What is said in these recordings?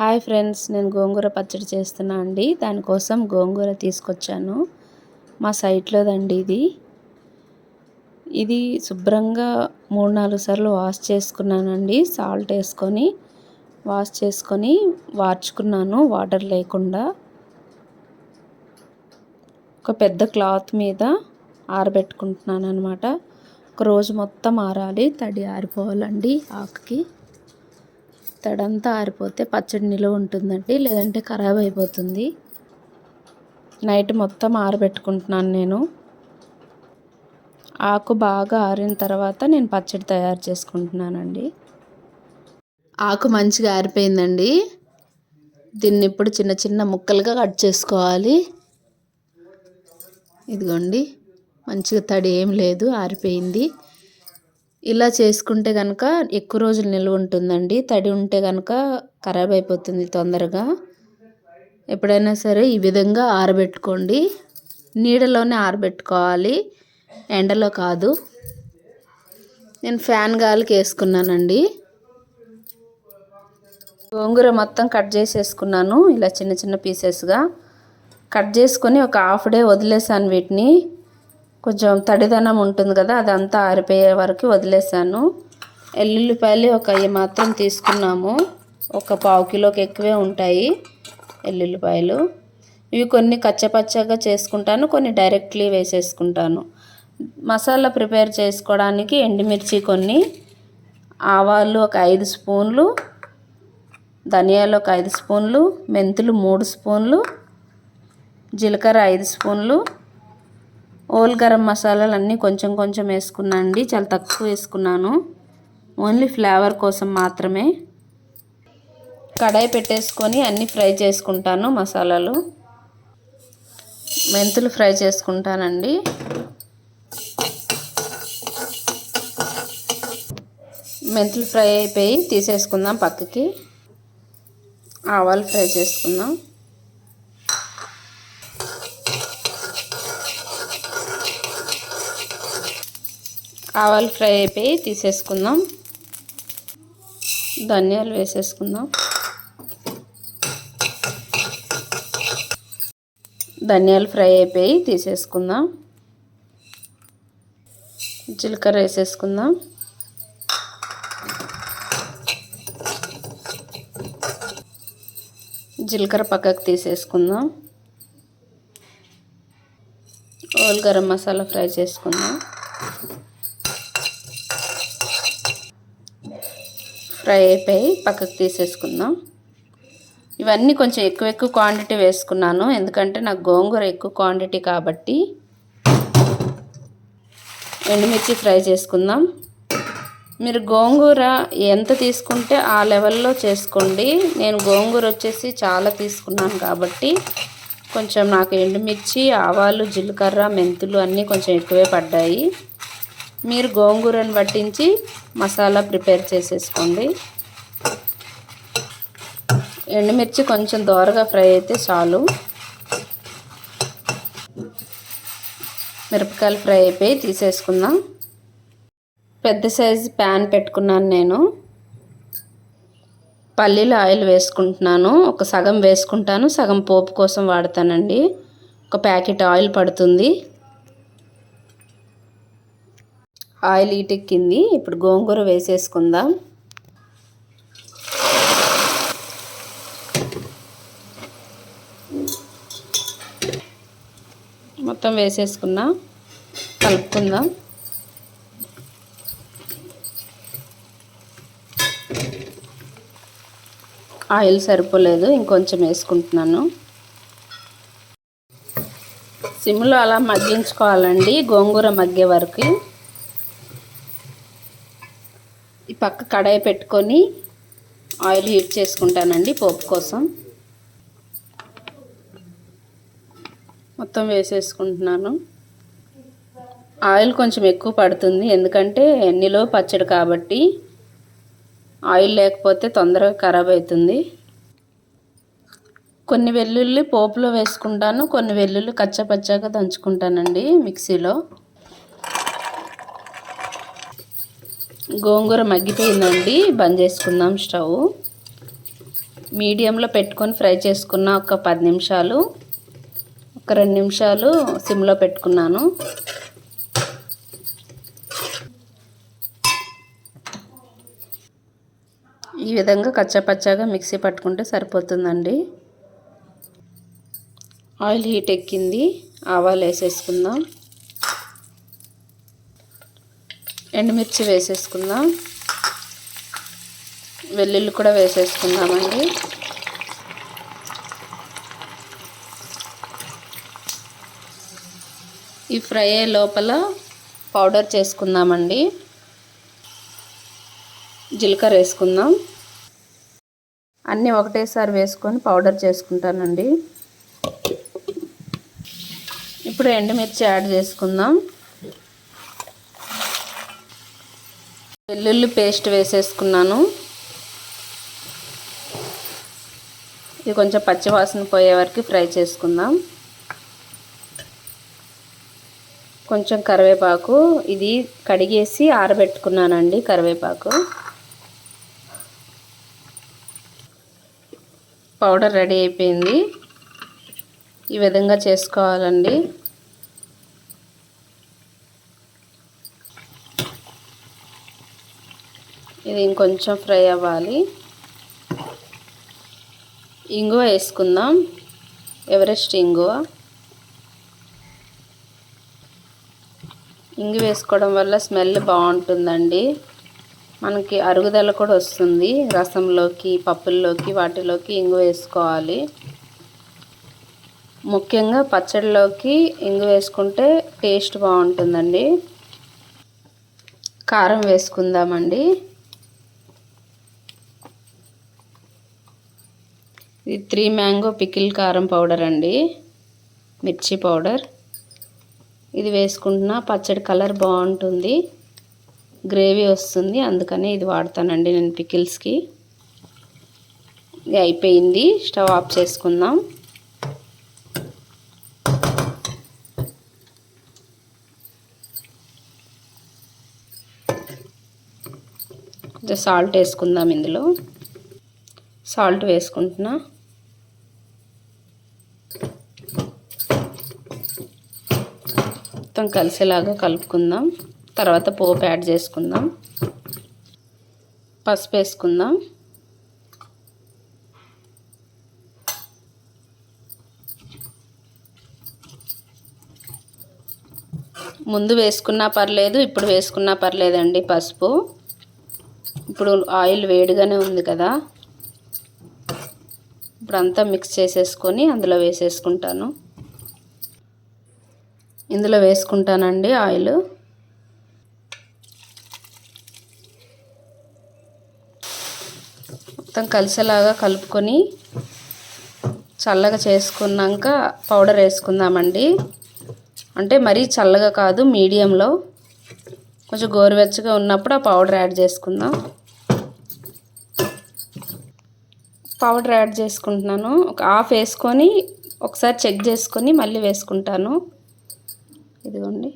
Hi friends నేను గోంగూర పచ్చడి చేస్తున్నా అండి. దానికోసం గోంగూర తీసుకొచ్చాను. మా సైట్లోదండి ఇది. ఇది శుభ్రంగా మూడు నాలుగు సార్లు వాష్ చేసుకున్నానండి. సాల్ట్ వేసుకొని వాష్ చేసుకొని వార్చుకున్నాను వాటర్ లేకుండా. ఒక పెద్ద క్లాత్ మీద ఆరబెట్టుకుంటున్నాను అనమాట ఒక రోజు మొత్తం ఆరాలి తడి ఆరిపోవాలండి ఆకుకి. తడంతా ఆరిపోతే పచ్చడి నిలువ ఉంటుందండి లేదంటే ఖరాబ్ అయిపోతుంది. నైట్ మొత్తం ఆరబెట్టుకుంటున్నాను నేను. ఆకు బాగా ఆరిన తర్వాత నేను పచ్చడి తయారు చేసుకుంటున్నానండి. ఆకు మంచిగా ఆరిపోయిందండి. దీన్ని ఇప్పుడు చిన్న చిన్న ముక్కలుగా కట్ చేసుకోవాలి. ఇదిగోండి మంచిగా తడి ఏం లేదు ఆరిపోయింది. ఇలా చేసుకుంటే కనుక ఎక్కువ రోజులు నిల్వ ఉంటుందండి. తడి ఉంటే కనుక ఖరాబ్ అయిపోతుంది తొందరగా. ఎప్పుడైనా సరే ఈ విధంగా ఆరబెట్టుకోండి. నీడలోనే ఆరబెట్టుకోవాలి. ఎండలో కాదు. నేను ఫ్యాన్ గాలికి వేసుకున్నానండి. గోంగూర మొత్తం కట్ చేసేసుకున్నాను. ఇలా చిన్న చిన్న పీసెస్గా కట్ చేసుకొని ఒక హాఫ్ డే వదిలేసాను వీటిని. కొంచెం తడిదనం ఉంటుంది కదా అదంతా ఆరిపోయే వరకు వదిలేసాను ఎల్లుల్లిపాయలు ఒక మాత్రం తీసుకున్నాము. ఒక పావు కిలోకి ఎక్కువే ఉంటాయి ఎల్లుల్లిపాయలు. ఇవి కొన్ని కచ్చపచ్చగా చేసుకుంటాను కొన్ని డైరెక్ట్లీ వేసేసుకుంటాను. మసాలా ప్రిపేర్ చేసుకోవడానికి ఎండుమిర్చి కొన్ని ఆవాలు ఒక ఐదు స్పూన్లు ధనియాలు ఒక ఐదు స్పూన్లు మెంతులు మూడు స్పూన్లు జీలకర్ర ఐదు స్పూన్లు ఓల్ గరం మసాలాలు అన్నీ కొంచెం కొంచెం వేసుకున్నాను అండి. చాలా తక్కువ వేసుకున్నాను. ఓన్లీ ఫ్లేవర్ కోసం మాత్రమే. కడాయి పెట్టేసుకొని అన్నీ ఫ్రై చేసుకుంటాను మసాలాలు. మెంతులు ఫ్రై చేసుకుంటానండి. మెంతులు ఫ్రై అయిపోయి తీసేసుకుందాం పక్కకి. ఆవాలు ఫ్రై చేసుకుందాం. ఆవాలు ఫ్రై అయిపోయి తీసేసుకుందాం. ధనియాలు వేసేసుకుందాం. ధనియాలు ఫ్రై అయిపోయి తీసేసుకుందాం. జీలకర్ర వేసేసుకుందాం. జీలకర్ర పక్కకు తీసేసుకుందాం. ఓల్ గరం మసాలా ఫ్రై చేసుకుందాం. ఫ్రై అయిపోయి పక్కకు తీసేసుకుందాం. ఇవన్నీ కొంచెం ఎక్కువ ఎక్కువ క్వాంటిటీ వేసుకున్నాను. ఎందుకంటే నాకు గోంగూర ఎక్కువ క్వాంటిటీ కాబట్టి ఎండుమిర్చి ఫ్రై చేసుకుందాం. మీరు గోంగూర ఎంత తీసుకుంటే ఆ లెవెల్లో చేసుకోండి. నేను గోంగూర వచ్చేసి చాలా తీసుకున్నాను కాబట్టి కొంచెం నాకు ఎండుమిర్చి ఆవాలు జీలకర్ర మెంతులు అన్నీ కొంచెం ఎక్కువే పడ్డాయి. మీరు గోంగూరను పట్టించి మసాలా ప్రిపేర్ చేసేసుకోండి. ఎండుమిర్చి కొంచెం దోరగా ఫ్రై అయితే చాలు. మిరపకాయలు ఫ్రై అయిపోయి తీసేసుకుందాం. పెద్ద సైజు ప్యాన్ పెట్టుకున్నాను నేను. పల్లీలు ఆయిల్ వేసుకుంటున్నాను. ఒక సగం వేసుకుంటాను. సగం పోపు కోసం వాడతానండి. ఒక ప్యాకెట్ ఆయిల్ పడుతుంది. ఆయిల్ ఈటెక్కింది ఇప్పుడు గోంగూర వేసేసుకుందాం. మొత్తం వేసేసుకున్నాం. కలుపుకుందాం. ఆయిల్ సరిపోలేదు. ఇంకొంచెం వేసుకుంటున్నాను. సిమ్లో అలా మగ్గించుకోవాలండి. గోంగూర మగ్గే వరకు ఈ పక్క కడాయి పెట్టుకొని ఆయిల్ హీట్ చేసుకుంటానండి పోపు కోసం. మొత్తం వేసేసుకుంటున్నాను. ఆయిల్ కొంచెం ఎక్కువ పడుతుంది. ఎందుకంటే నిలువ పచ్చడి కాబట్టి ఆయిల్ లేకపోతే తొందరగా ఖరాబ్ అవుతుంది. కొన్ని వెల్లుల్లి పోపులో వేసుకుంటాను. కొన్ని వెల్లుల్లి కచ్చపచ్చగా దంచుకుంటానండి మిక్సీలో. గోంగూర మగ్గిపోయిందండి. బంద్ చేసుకుందాం స్టవ్. మీడియంలో పెట్టుకొని ఫ్రై చేసుకున్న ఒక పది నిమిషాలు ఒక రెండు నిమిషాలు సిమ్లో పెట్టుకున్నాను. ఈ విధంగా కచ్చపచ్చగా మిక్సీ పట్టుకుంటే సరిపోతుందండి. ఆయిల్ హీట్ ఎక్కింది. ఆవాలు వేసేసుకుందాం. ఎండుమిర్చి వేసేసుకుందాం. వెల్లుల్లి కూడా వేసేసుకుందామండి. ఈ ఫ్రై అయ్యే లోపల పౌడర్ చేసుకుందామండి. జీలకర్ర వేసుకుందాం. అన్నీ ఒకటేసారి వేసుకొని పౌడర్ చేసుకుంటానండి. ఇప్పుడు ఎండుమిర్చి యాడ్ చేసుకుందాం. వెల్లుల్లి పేస్ట్ వేసేసుకున్నాను. ఇది కొంచెం పచ్చివాసన పోయే వరకు ఫ్రై చేసుకుందాం. కొంచెం కరివేపాకు ఇది కడిగేసి ఆరబెట్టుకున్నానండి కరివేపాకు. పౌడర్ రెడీ అయిపోయింది. ఈ విధంగా చేసుకోవాలండి. ఇది ఇంకొంచెం ఫ్రై అవ్వాలి. ఇంగువ వేసుకుందాం. ఎవరెస్ట్ ఇంగువ. ఇంగు వేసుకోవడం వల్ల స్మెల్ బాగుంటుందండి. మనకి అరుగుదల కూడా వస్తుంది. రసంలోకి పప్పుల్లోకి వాటిలోకి ఇంగు వేసుకోవాలి. ముఖ్యంగా పచ్చడిలోకి ఇంగు వేసుకుంటే టేస్ట్ బాగుంటుందండి. కారం వేసుకుందామండి. ఇది త్రీ మ్యాంగో పికిల్ కారం పౌడర్ అండి. మిర్చి పౌడర్. ఇది వేసుకుంటున్న. పచ్చడి కలర్ బాగుంటుంది. గ్రేవీ వస్తుంది. అందుకనే ఇది వాడతానండి నేను పికిల్స్కి. ఇది అయిపోయింది. స్టవ్ ఆఫ్ చేసుకుందాం. కొంచెం సాల్ట్ వేసుకుందాం ఇందులో. సాల్ట్ వేసుకుంటున్నా. మొత్తం కలిసేలాగా కలుపుకుందాం. తర్వాత పోపు యాడ్ చేసుకుందాం. పసుపు వేసుకుందాం. ముందు వేసుకున్నా పర్లేదు ఇప్పుడు వేసుకున్నా పర్లేదండి పసుపు. ఇప్పుడు ఆయిల్ వేడిగానే ఉంది కదా. ఇప్పుడు అంతా మిక్స్ చేసేసుకొని అందులో వేసేసుకుంటాను. ఇందులో వేసుకుంటానండి ఆయిల్. మొత్తం కలిసేలాగా కలుపుకొని చల్లగా చేసుకున్నాక పౌడర్ వేసుకుందామండి. అంటే మరీ చల్లగా కాదు మీడియంలో. కొంచెం గోరువెచ్చగా ఉన్నప్పుడు ఆ పౌడర్ యాడ్ చేసుకుందాం. పౌడర్ యాడ్ చేసుకుంటున్నాను. ఒక హాఫ్ వేసుకొని ఒకసారి చెక్ చేసుకొని మళ్ళీ వేసుకుంటాను. ఇదిగోండి.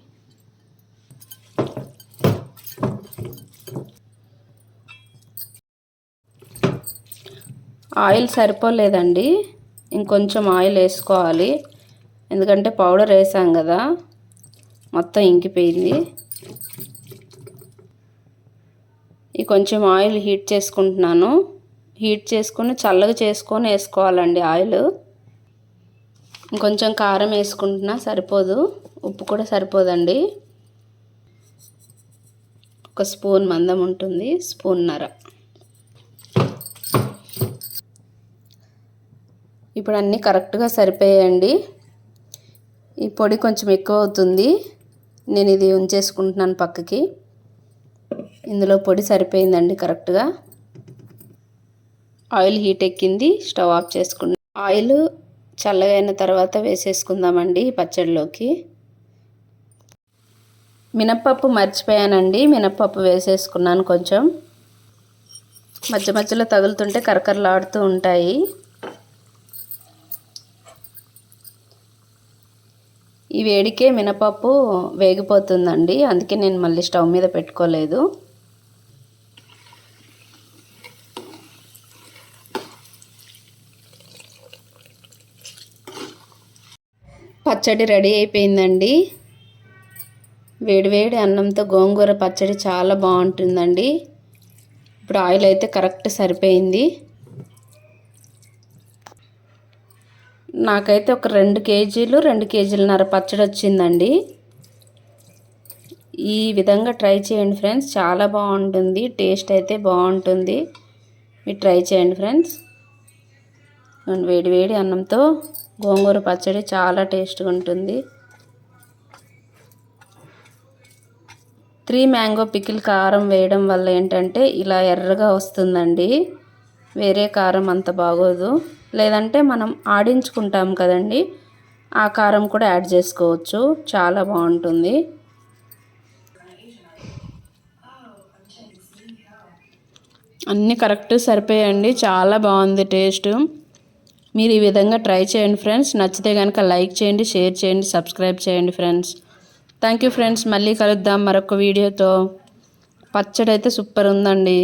ఆయిల్ సరిపోలేదండి. ఇంకొంచెం ఆయిల్ వేసుకోవాలి. ఎందుకంటే పౌడర్ వేసాం కదా. మొత్తం ఇంకిపోయింది. ఈ కొంచెం ఆయిల్ హీట్ చేసుకుంటున్నాను. హీట్ చేసుకొని చల్లగా చేసుకొని వేసుకోవాలండి ఆయిల్. ఇంకొంచెం కారం వేసుకుంటున్నా సరిపోదు. ఉప్పు కూడా సరిపోదండి. ఒక స్పూన్ మందం ఉంటుంది స్పూన్నర. ఇప్పుడు అన్నీ కరెక్ట్గా సరిపోయాయండి. ఈ పొడి కొంచెం ఎక్కువ అవుతుంది. నేను ఇది ఉంచేసుకుంటున్నాను పక్కకి. ఇందులో పొడి సరిపోయిందండి కరెక్ట్గా. ఆయిల్ హీట్ ఎక్కింది స్టవ్ ఆఫ్ చేసుకున్నాం. ఆయిల్ చల్లగా అయిన తర్వాత వేసేసుకుందామండి పచ్చడిలోకి. మినప్పప్పు మర్చిపోయానండి. మినప్పప్పు వేసేసుకున్నాను కొంచెం. మధ్య మధ్యలో తగులుతుంటే కరకరలాడుతూ ఉంటాయి. ఈ వేడికే మినపప్పు వేగిపోతుందండి. అందుకే నేను మళ్ళీ స్టవ్ మీద పెట్టుకోలేదు. పచ్చడి రెడీ అయిపోయిందండి. వేడివేడి అన్నంతో గోంగూర పచ్చడి చాలా బాగుంటుందండి. ఇప్పుడు ఆయిల్ అయితే కరెక్ట్ సరిపోయింది. నాకైతే ఒక రెండు కేజీలు రెండు కేజీలన్నర పచ్చడి వచ్చిందండి. ఈ విధంగా ట్రై చేయండి ఫ్రెండ్స్. చాలా బాగుంటుంది. టేస్ట్ అయితే బాగుంటుంది. మీరు ట్రై చేయండి ఫ్రెండ్స్. వేడి వేడి అన్నంతో గోంగూర పచ్చడి చాలా టేస్ట్గా ఉంటుంది. త్రీ మ్యాంగో పికిల్ కారం వేయడం వల్ల ఏంటంటే ఇలా ఎర్రగా వస్తుందండి. వేరే కారం అంత బాగోదు. లేదంటే మనం ఆడించుకుంటాం కదండి. ఆ కారం కూడా యాడ్ చేసుకోవచ్చు. చాలా బాగుంటుంది. అన్నీ కరెక్ట్ సరిపోయాయండి చాలా బాగుంది టేస్ట్. మీరు ఈ విధంగా ట్రై చేయండి ఫ్రెండ్స్. నచ్చితే కనుక లైక్ చేయండి షేర్ చేయండి సబ్స్క్రైబ్ చేయండి ఫ్రెండ్స్. థ్యాంక్ యూ ఫ్రెండ్స్ మళ్ళీ కలుద్దాం మరొక వీడియోతో. పచ్చడి అయితే సూపర్ ఉందండి.